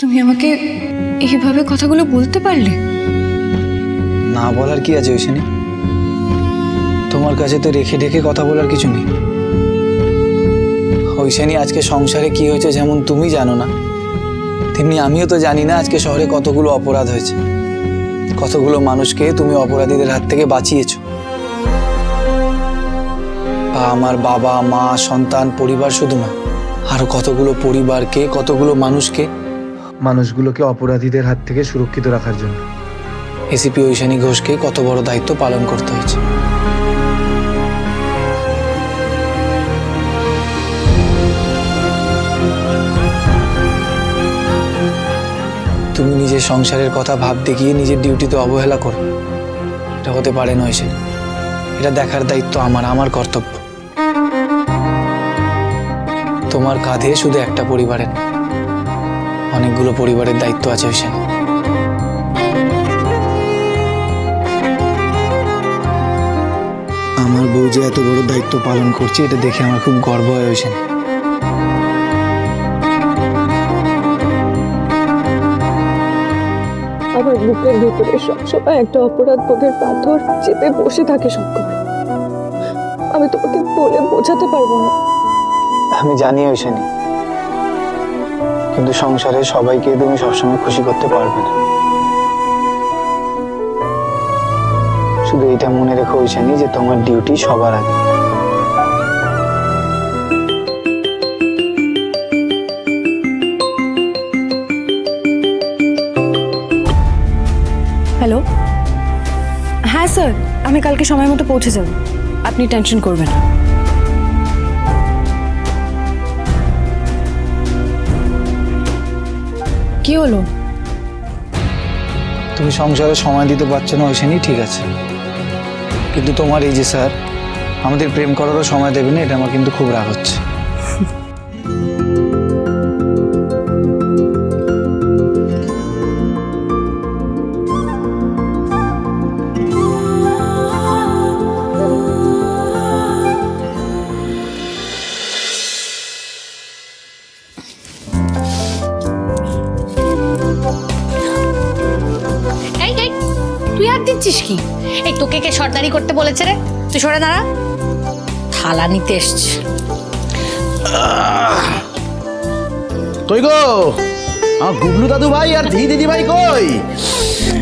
তুমি আমাকে এইভাবে কথাগুলো বলতে পারলে? না বলার কি আছে ঐশানী? তোমার কাছে তো রেখে রেখে কথা বলার কিছু নেই। ঐশানী, আজকে সংসারে কি হয়েছে যেমন তুমি জানো না, তেমনি আমিও তো জানি না আজকে শহরে কতগুলো অপরাধ হয়েছে। কতগুলো মানুষকে তুমি অপরাধীদের হাত থেকে বাঁচিয়েছো। বা আমার বাবা, মা, সন্তান, পরিবার শুধু না, আরও কতগুলো পরিবারকে, কতগুলো মানুষকে মানুষগুলোকে অপরাধীদের হাত থেকে সুরক্ষিত রাখার জন্য। এসিপি ঐশানী ঘোষকে কত বড় দায়িত্ব পালন করতে হয়েছে? তুমি নিজের সংসারের কথা ভাবতে গিয়ে নিজের ডিউটিতে অবহেলা করো। এটা হতে পারে না ঐশানী এটা দেখার দায়িত্ব আমার আমার কর্তব্য। তোমার কাঁধে শুধু একটা পরিবারের। অনেকগুলো পরিবারের দায়িত্ব আছে ঐশানী আমার বউ যে এত বড় দায়িত্ব পালন করছে এটা দেখে আমার খুব গর্ব হয় ঐশানী আমার বুকের ভিতরে সবসময় একটা অপরাধ বোধের পাথর চেপে বসে থাকে সবসময়। আমি তোমাকে বলে বোঝাতে পারব না। আমি জানি ঐশানী কিন্তু সংসারে সবাইকে তুমি সবসময় খুশি করতে পারবে না। শুধু এটা মনে রেখো ঐশানী যে তোমার ডিউটি সবার আগে। হ্যালো হ্যাঁ স্যার আমি কালকে সময় মতো পৌঁছে যাব। আপনি টেনশন করবেন না। কি হলো? তুমি সংসারে সময় দিতে পারছ না ওইখানেই ঠিক আছে। কিন্তু তোমার এই যে স্যার, আমাদের প্রেম করারও সময় দেবে না, এটা আমার কিন্তু খুব রাগ হচ্ছে। বলেছে রে? তুই সরে দাঁড়া। থালা নিতে এসছে। কই গো? আমার গুবলু দাদু ভাই আর ধি দিদি ভাই কই?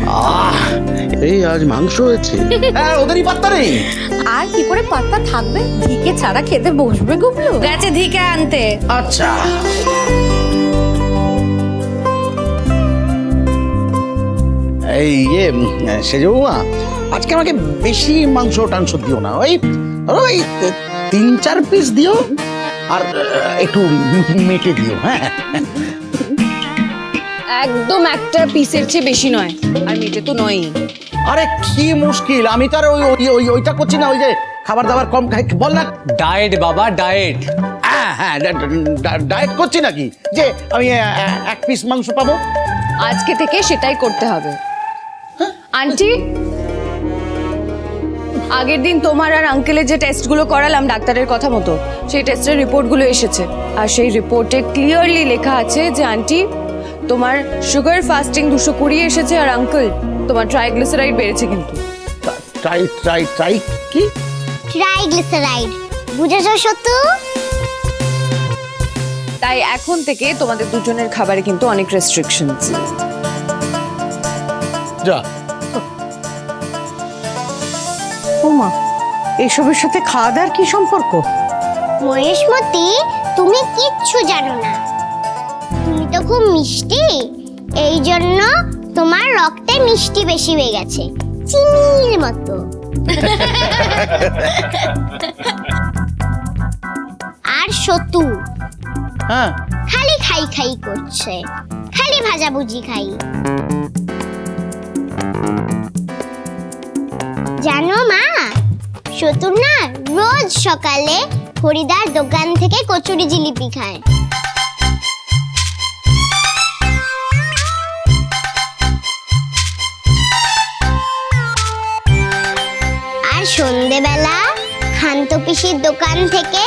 আহ, এই আজ মাংস হয়েছে। হ্যাঁ ওদেরই পাত্তা নেই। আর কি করে পাত্তা থাকবে? ধিকে ছাড়া খেতে বসবে গুবলু গেছে ধিকে আনতে। আচ্ছা। এই ইয়ে সেজ বৌমা আজকে আমাকে বেশি মাংস টাংস দিও না ওই ধরো ওই তিন চার পিস দিও আর একটু মেটে দিও হ্যাঁ। একদম একটা পিসের চেয়ে বেশি নয় আর মেটে তো নয়ই। আরে কি মুশকিল আমি তো আর ওই ওই- ওই ওইটা করছি না ওই যে খাবার দাবার কম খাই বল না। ডায়েট বাবা ডায়েট হ্যাঁ হ্যাঁ ডায়েট করছি নাকি? যে আমি এক পিস মাংস পাবো। আজকে থেকে সেটাই করতে হবে। আন্টি আগের দিন তোমার আর আঙ্কেলের যে টেস্টগুলো করালাম ডাক্তারের কথা মতো সেই টেস্টের রিপোর্টগুলো এসেছে। আর সেই রিপোর্টে ক্লিয়ারলি লেখা আছে যে আন্টি তোমার সুগার ফাস্টিং দুশো কুড়ি এসেছে আর আঙ্কেল তোমার ট্রাইগ্লিসারাইড বেড়েছে কিন্তু। ট্রাই ট্রাই ট্রাই কি? ট্রাইগ্লিসারাইড বুঝেছ সত্যু তাই এখন থেকে তোমাদের দুজনের খাবারে কিন্তু অনেক রেস্ট্রিকশনস যা। এসবের সাথে খাওয়া দাওয়ার কি সম্পর্ক? মহেশমতি তুমি কিচ্ছু জানো না। তুমি তো খুব মিষ্টি। এই জন্য তোমার রক্তে মিষ্টি বেশি হয়ে গেছে। চিনির মতো। আর সতু। হ্যাঁ। খালি খাই খাই করছে। খালি ভাজা ভাজাভুজি খাই। জানো মা সতুর না রোজ সকালে হরিদার দোকান থেকে কচুরি জিলিপি খায়। আর সন্ধেবেলা খান্ত পিসির দোকান থেকে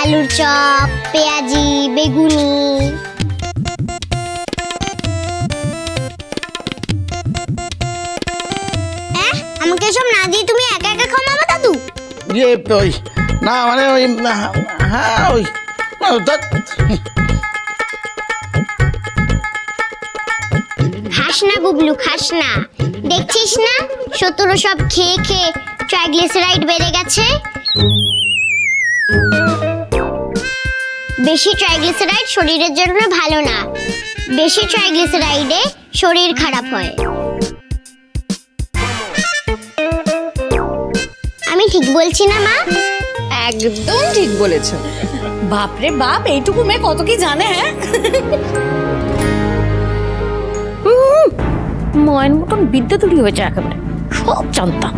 আলুর চপ, পেঁয়াজি, বেগুনি ইয়ে ওই, না মানে ওই হ্যাঁ ওই। খাস না গুবলু খাস দেখছিস না? শত্রু সব খেয়ে খেয়ে ট্রাইগ্লিসারাইড বেড়ে গেছে? বেশি ট্রাইগ্লিসারাইড শরীরের জন্য ভালো না। বেশি ট্রাইগ্লিসারাইডে শরীর খারাপ হয়। বলছি না মা? একদম ঠিক বলেছ। বাপরে বাপ এইটুকু মেয়ে কত কি জানে হ্যাঁ? ময়ন মতন বিদ্যা তৈরি হয়েছে একেবারে। সব জানতাম।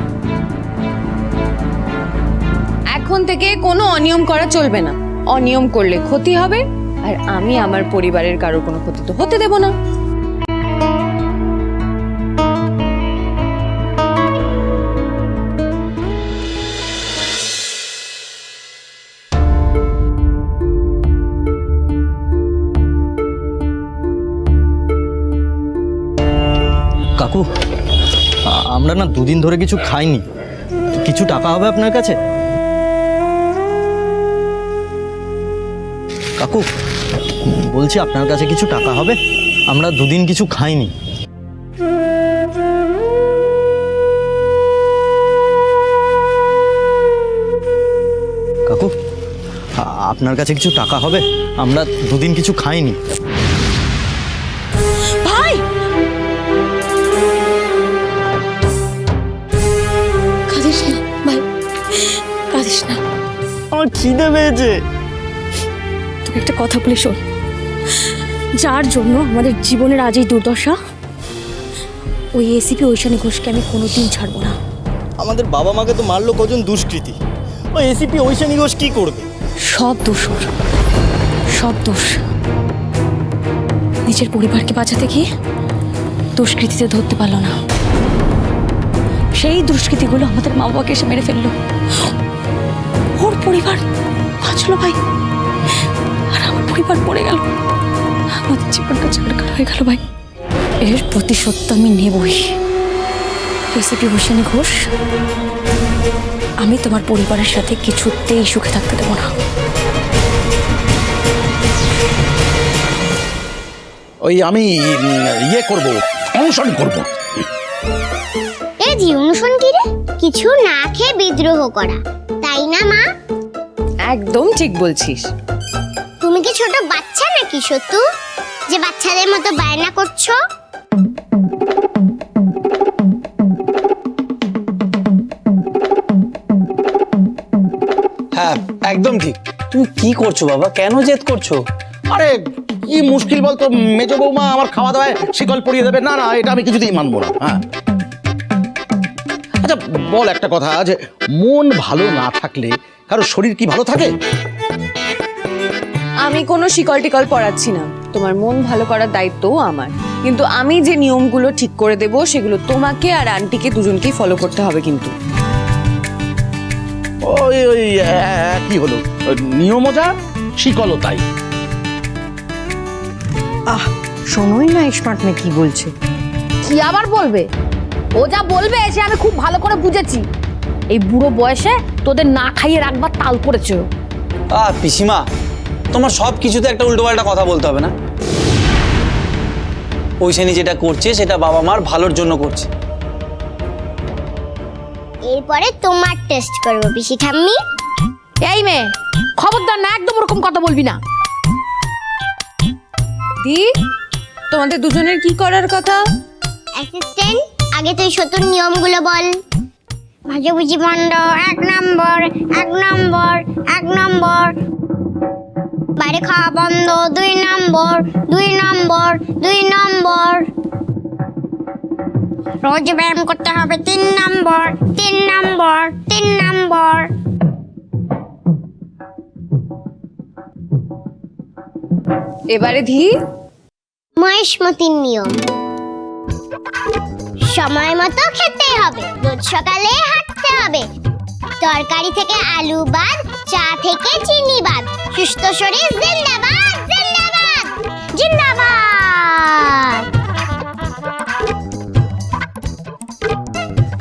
এখন থেকে কোনো অনিয়ম করা চলবে না। অনিয়ম করলে ক্ষতি হবে আর আমি আমার পরিবারের কারোর কোনো ক্ষতি তো হতে দেব না। আমরা না দুদিন ধরে কিছু খাইনি। কিছু টাকা হবে আপনার কাছে? কাকু, বলছি আপনার কাছে কিছু টাকা হবে? আমরা দুদিন কিছু খাইনি। কাকু আপনার কাছে কিছু টাকা হবে? আমরা দুদিন কিছু খাইনি। খিদে পেয়েছে। তোকে একটা কথা বলি শোন। যার জন্য আমাদের জীবনের আজ এই দুর্দশা ওই এসিপি ঐশানী ঘোষকে আমি কোনোদিন ছাড়বো না। আমাদের বাবা মাকে তো মারলো কজন দুষ্কৃতী। ওই এসিপি ঐশানী ঘোষ কি করবে? সব দোষ ওর। সব দোষ। নিজের পরিবারকে বাঁচাতে গিয়ে দুষ্কৃতীতে ধরতে পারল না। সেই দুষ্কৃতিগুলো আমাদের মা বাবাকে এসে মেরে ফেলল। পরিবার। বাঁচলো ভাই। আর আমার পরিবার পড়ে গেল। আমাদের জীবনটা ছাড়কার হয়ে গেল ভাই। এর প্রতিশোধ তো আমি নেবই। রেসিপি হোসেন ঘোষ আমি তোমার পরিবারের সাথে কিছুতেই সুখে থাকতে দেবো না। ওই আমি ইয়ে করব অনুসরণ করব। এ জি অনুশোন কি রে? কিছু না খেয়ে বিদ্রোহ করা। তাই না মা? একদম ঠিক বলছিস। তুমি কি ছোট বাচ্চা নাকি সতু যে বাচ্চাদের মতো বায়না করছ? হ্যাঁ একদম ঠিক। তুমি কি করছ বাবা? কেন জেদ করছ? আরে কি মুশকিল বলতো? মেজো বৌমা আমার খাওয়া দাওয়ায় শিকল পরিয়ে দেবে। না না এটা আমি কিছুতেই মানবো না। হ্যাঁ। আচ্ছা বল একটা কথা যে মন ভালো না থাকলে কারও শরীর কি ভালো থাকে? আমি কোনো শিকল টিকল পড়াচ্ছি না। তোমার মন ভালো করার দায়িত্বও আমার। কিন্তু আমি যে নিয়মগুলো ঠিক করে দেব সেগুলো তোমাকে আর আন্টিকে দুজনকেই ফলো করতে হবে কিন্তু। ওই ওই কি হলো? নিয়মও যা শিকলও তাই। আহ শোনোই না স্মার্ট মেয়ে কি বলছে। কি আবার বলবে? ও যা বলবে সে আমি খুব ভালো করে বুঝেছি। এই বুড়ো বয়সে তোদের না খাইয়ে রাখবার তাল করেছে ও। আ পিসিমা তোমার সব কিছুতে একটা উল্টোপাল্টা কথা বলতে হবে না। ঐশানি যেটা করছে সেটা বাবা মার ভালোর জন্য করছে। এরপরে তোমার টেস্ট করব পিসি ঠাম্মি। এই মেয়ে খবরদার না একদম ওরকম কথা বলবি না। দি তোমাদের দুজনের কি করার কথা? অ্যাসিস্ট্যান্ট আগে তুই শতুর নিয়মগুলো বল। ভাজাভুজি বন্ধ এক নম্বর এক নম্বর এক নম্বর। বাইরে খাওয়া বন্ধ দুই নম্বর দুই নম্বর দুই নম্বর। রোজ ব্যায়াম করতে হবে তিন নম্বর তিন নম্বর তিন নম্বর। এবারে ধি মহেশমতির নিয়ম। সময় মতো খেতে হবে। রোজ সকালে হাঁটতে হবে। তরকারি থেকে আলু বাদ চা থেকে চিনি বাদ। সুস্থ শরীর জিন্দাবাদ জিন্দাবাদ জিন্দাবাদ।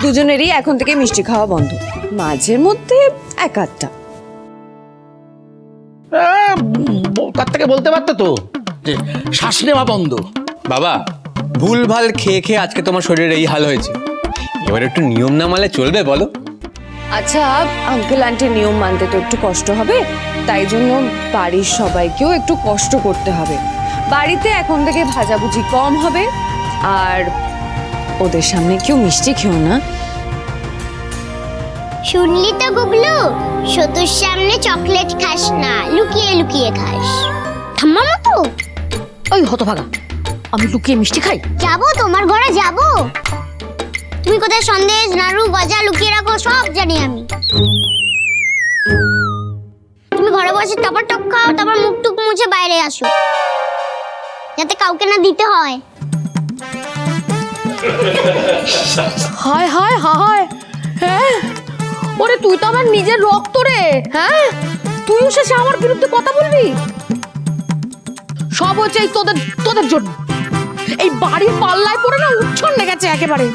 দুজনেরই এখন থেকে মিষ্টি খাওয়া বন্ধ। মাঝে মধ্যে এক আধটা। তার থেকে বলতে পারতো তো? যে শ্বাস নেওয়া বন্ধ। বাবা ভুলভাল খেয়ে খেয়ে আজকে তোমার শরীরের এই হাল হয়েছে। এবার একটু নিয়ম না মানলে চলবে বলো। আচ্ছা আঙ্কেল আন্টির নিয়ম মানতে তো একটু কষ্ট হবে তাই জন্য বাড়ির সবাইকেও একটু কষ্ট করতে হবে। বাড়িতে এখন থেকে ভাজাভুজি কম হবে আর ওদের সামনে কেউ মিষ্টি খেও না। শুনলি তো গুগলু? সতুর সামনে চকলেট খাস না লুকিয়ে লুকিয়ে খাস। ঠাম্মা মতো ওই হতভাগা। আমি লুকিয়ে মিষ্টি খাই? যাব তোমার ঘরে যাব। তুমি কোথায় সন্দেশ নাড়ু গজা লুকিয়ে রাখো সব জানি আমি। তুমি ঘরে বসে টপর টপ খাও তারপর মুখ টুক মুছে বাইরে আসো। যাতে কাউকে না দিতে হয়। হায় হায় হায় হ্যাঁ। ওরে তুই তো আমার নিজের রক্ত রে। হ্যাঁ? তুইও শেষে আমার বিরুদ্ধে কথা বলবি? সব হচ্ছে এই তোদের তোদের জন্য। এই বাড়ির পাল্লায় পড়ে না উচ্ছন্নে গেছে একেবারে।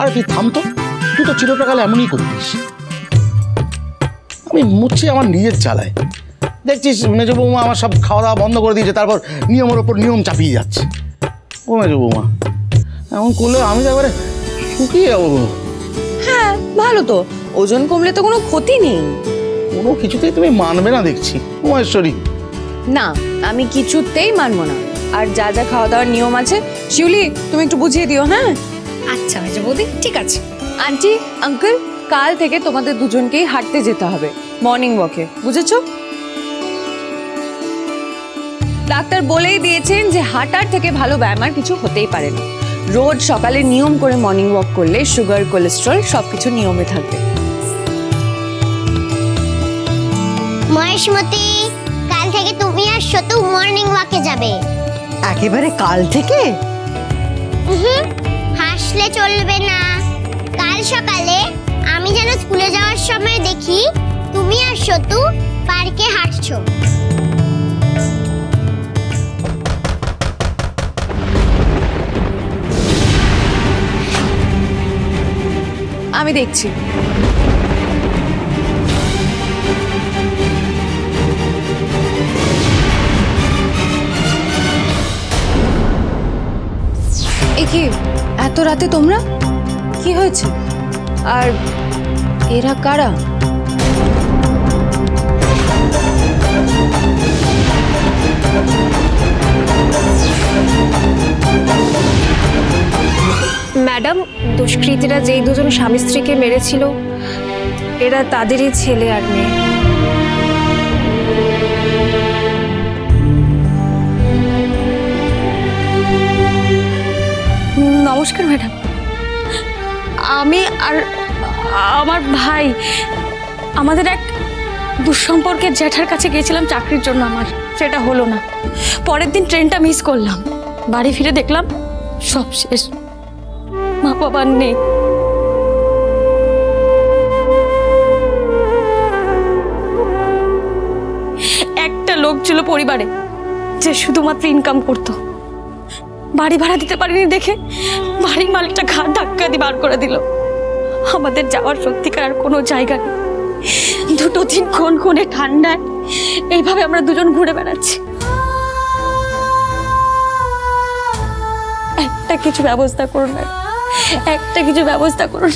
আরে তুই থাম তো তুই তো চিরকাল এমনই করতিস। আমি মুচ্ছি আমার নিজের চালায় দেখছিস মেজ বৌমা আমার সব খাওয়া দাওয়া বন্ধ করে দিয়েছে তারপর নিয়মের ওপর নিয়ম চাপিয়ে যাচ্ছে। ও মেজ বৌমা এমন করলে আমি তো এবারে শুকিয়ে যাব। হ্যাঁ ভালো তো। ওজন কমলে তো কোনো ক্ষতি নেই। কোনো কিছুতেই তুমি মানবে না দেখছি উমেশ্বরী না আমি কিছুতেই মানবো না। আর যা যা খাওয়া দাওয়ার নিয়ম আছে শিউলি তুমি একটু বুঝিয়ে দিও হ্যাঁ? আচ্ছা মেজো বৌদি ঠিক আছে। আন্টি আঙ্কেল কাল থেকে তোমাদের দুজনকেই হাঁটতে যেতে হবে মর্নিং ওয়াকে বুঝেছ? ডাক্তার বলেই দিয়েছেন যে হাঁটার থেকে ভালো ব্যায়াম আর কিছু হতেই পারে না। রোজ সকালে নিয়ম করে মর্নিং ওয়াক করলে সুগার কোলেস্ট্রল সবকিছু নিয়মে থাকবে। মহেশমতি কাল থেকে তুমি আর সতু মর্নিং ওয়াকে যাবে। একেবারে কাল থেকে? হাসলে চলবে না। কাল সকালে আমি যেন স্কুলে যাওয়ার সময় দেখি তুমি আর সতু পার্কে হাঁটছো। আমি দেখছি। কি? এত রাতে তোমরা? কি হয়েছে? আর এরা কারা? ম্যাডাম, দুষ্কৃতীরা যেই দুজন স্বামী স্ত্রীকে মেরেছিল, এরা তাদেরই ছেলে আর মেয়ে। নমস্কার, ম্যাডাম। আমি আর আমার ভাই, আমাদের এক দুঃসম্পর্কে জ্যাঠার কাছে গিয়েছিলাম চাকরির জন্য আমার, সেটা হলো না। পরের দিন ট্রেনটা মিস করলাম। বাড়ি ফিরে দেখলাম, সব শেষ। মা বাবার নেই। একটা লোক ছিল পরিবারে, যে শুধুমাত্র ইনকাম করত। বাড়ি ভাড়া দিতে পারিনি দেখে। বাড়ির মালিকটা ঘাট ধাক্কা দিয়ে বার করে দিল। আমাদের যাওয়ার সত্যিকার আর কোনো জায়গা নেই। দুটো দিন কোন কোনে ঠান্ডায় এইভাবে আমরা দুজন ঘুরে বেড়াচ্ছি। একটা কিছু ব্যবস্থা করুন একটা কিছু ব্যবস্থা করুন।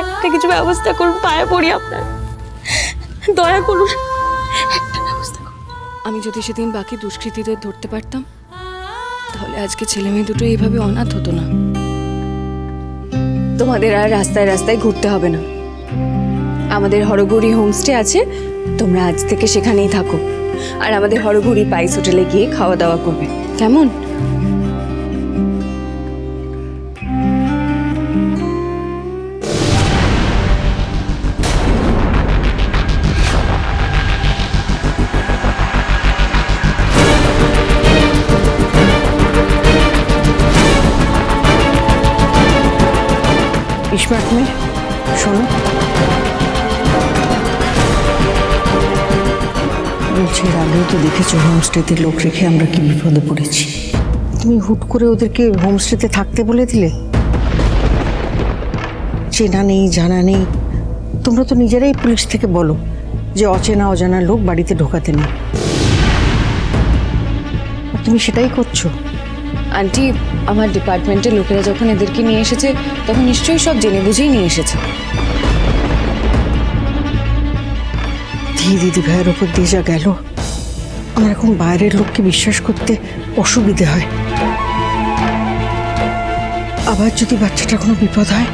একটা কিছু ব্যবস্থা করুন, পায়ে পড়ি আপনার। দয়া করুন। আমি যদি সেদিন বাকি দুষ্কৃতীদের ধরতে পারতাম তাহলে আজকে ছেলে মেয়ে দুটো এইভাবে অনাথ হতো না। তোমাদের আর রাস্তায় রাস্তায় ঘুরতে হবে না। আমাদের হরগৌরী হোমস্টে আছে, তোমরা আজ থেকে সেখানেই থাকো। আর আমাদের হরগৌরী পাইস হোটেলে গিয়ে খাওয়া দাওয়া করবে। কেমন? বলছি এর আগেও তো দেখেছ হোমস্টেতে লোক রেখে আমরা কি বিপদে পড়েছি? তুমি হুট করে ওদেরকে হোমস্টেতে থাকতে বলে দিলে? চেনা নেই জানা নেই। তোমরা তো নিজেরাই পুলিশ থেকে বলো যে অচেনা অজানা লোক বাড়িতে ঢোকাতে নেই। তুমি সেটাই করছ? আন্টি আমার ডিপার্টমেন্টের লোকেরা যখন এদেরকে নিয়ে এসেছে তখন নিশ্চয়ই সব জেনে বুঝেই নিয়ে এসেছে। ধী দিদি ভাইয়ের ওপর দিয়ে যা গেল। আমার এখন বাইরের লোককে বিশ্বাস করতে অসুবিধে হয়। আবার যদি বাচ্চাটা কোনো বিপদ হয়?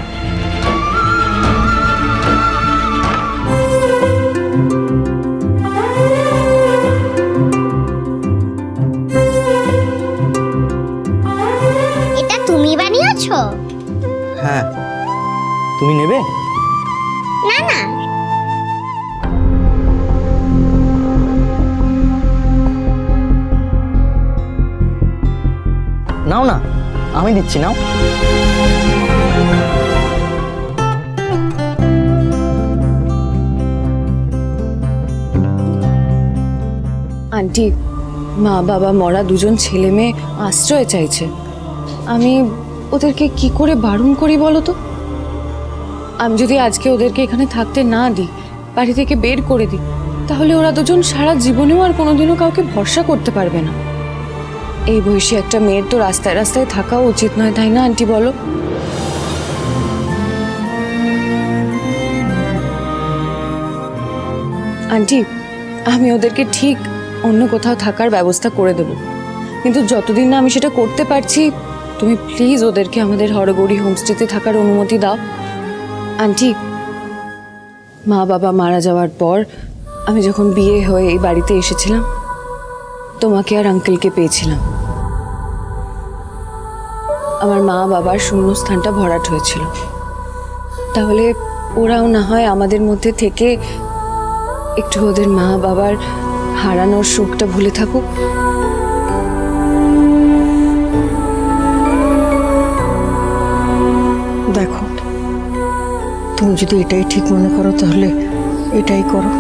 দিচ্ছি নাও। আন্টি, মা, বাবা, মরা দুজন ছেলে মেয়ে আশ্রয় চাইছে। আমি ওদেরকে কি করে বারণ করি বলো তো? আমি যদি আজকে ওদেরকে এখানে থাকতে না দিই, বাড়ি থেকে বের করে দিই, তাহলে ওরা দুজন সারা জীবনেও আর কোনোদিনও কাউকে ভরসা করতে পারবে না। এই বয়সী একটা মেয়ের তো রাস্তায় রাস্তায় থাকা উচিত নয়, তাই না, আন্টি, বলো? আন্টি, আমি ওদেরকে ঠিক অন্য কোথাও থাকার ব্যবস্থা করে দেব। কিন্তু যতদিন না আমি সেটা করতে পারছি, তুমি প্লিজ ওদেরকে আমাদের হরগৌরী হোমস্টেতে থাকার অনুমতি দাও। আন্টি, মা বাবা মারা যাওয়ার পর আমি যখন বিয়ে হয়ে এই বাড়িতে এসেছিলাম, তোমাকে আর আঙ্কেলকে পেয়েছিলাম। আমার মা বাবার শূন্যস্থানটা ভরাট হয়েছিল। তাহলে ওরাও না হয় আমাদের মধ্যে থেকে একটু ওদের মা বাবার হারানোর শোকটা ভুলে থাকুক? দেখো তুমি যদি এটাই ঠিক মনে করো তাহলে এটাই করো।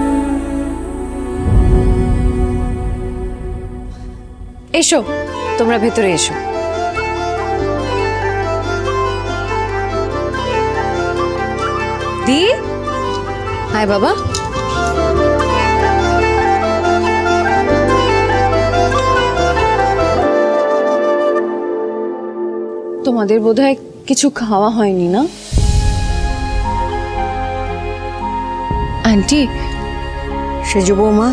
এসো তোমরা ভেতরে এসো। দি হাই বাবা। তোমাদের বোধহয় কিছু খাওয়া হয়নি না? আন্টি সেজ বৌমা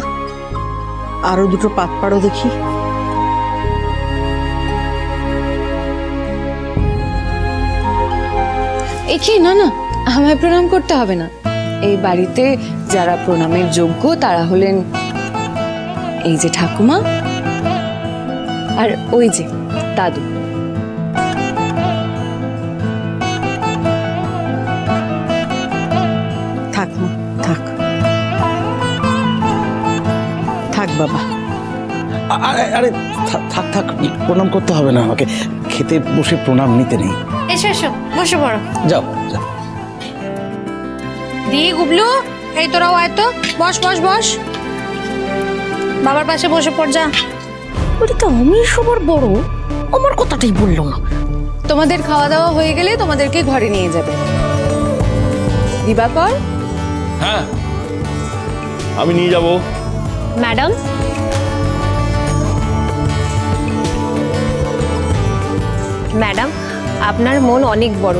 আরও দুটো পাত পাড়ো দেখি। একে না না। আমায় প্রণাম করতে হবে না। এই বাড়িতে যারা প্রণামের যোগ্য তারা হলেন এই যে ঠাকুমা আর ওই যে দাদু। থাক থাক। থাক বাবা। আরে আরে থা- থাক থাক প্রণাম করতে হবে না আমাকে। খেতে বসে প্রণাম নিতে নেই। এসো এসো বসে পড়ো যাও যাও। দি গুবলু এই তোরাও আয় তো। বস বস বস। বাবার পাশে বসে পড় যা। ওটা তো আমি সবার বড়। আমার কথাটাই বলল না। তোমাদের খাওয়া দাওয়া হয়ে গেলে তোমাদেরকে ঘরে নিয়ে যাবে। দিবাকর? হ্যাঁ। আমি নিয়ে যাব। ম্যাডাম? ম্যাডাম আপনার মন অনেক বড়।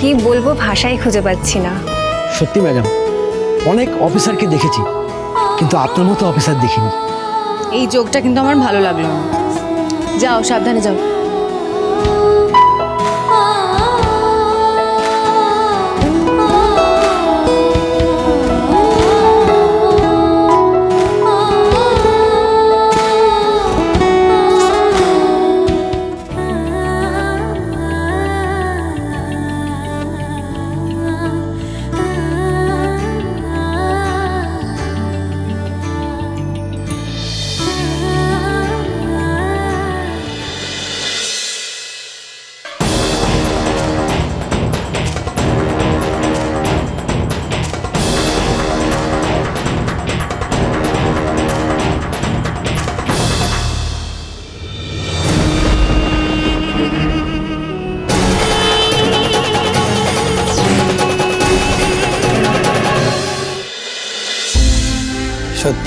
কি বলব ভাষাই খুঁজে পাচ্ছি না। সত্যি, ম্যাডাম। অনেক অফিসারকে দেখেছি, কিন্তু আপনার মতো অফিসার দেখিনি। এই যোগটা কিন্তু আমার ভালো লাগল না। যাও, সাবধানে যাও।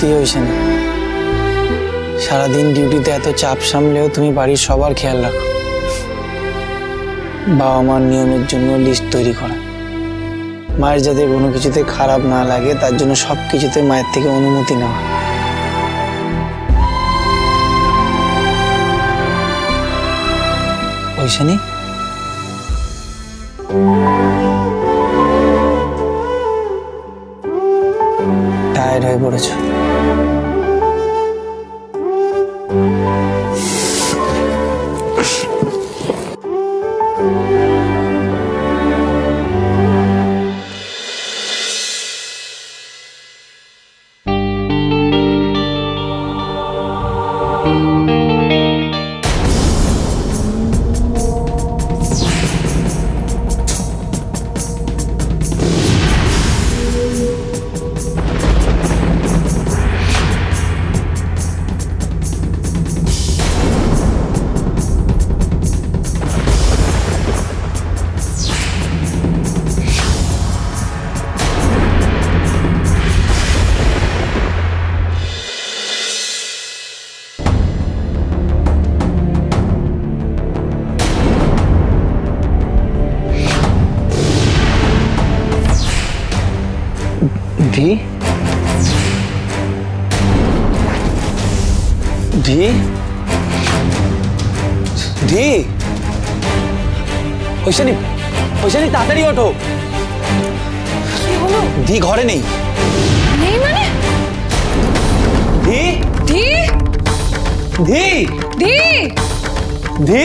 সত্যি হয়েছে না। সারাদিন ডিউটিতে এত চাপ সামলেও তুমি বাড়ির সবার খেয়াল রাখো। বাবা মার নিয়মের জন্য লিস্ট তৈরি করা। মায়ের যাতে কোনো কিছুতে খারাপ না লাগে, তার জন্য সব কিছুতে মায়ের থেকে অনুমতি নেওয়া। ঐশানী পড়েছো। ঐশানী তাড়াতাড়ি ওঠো ধি ঘরে নেই। নেই মানে? ধি ধি ধি ধি ধি ধি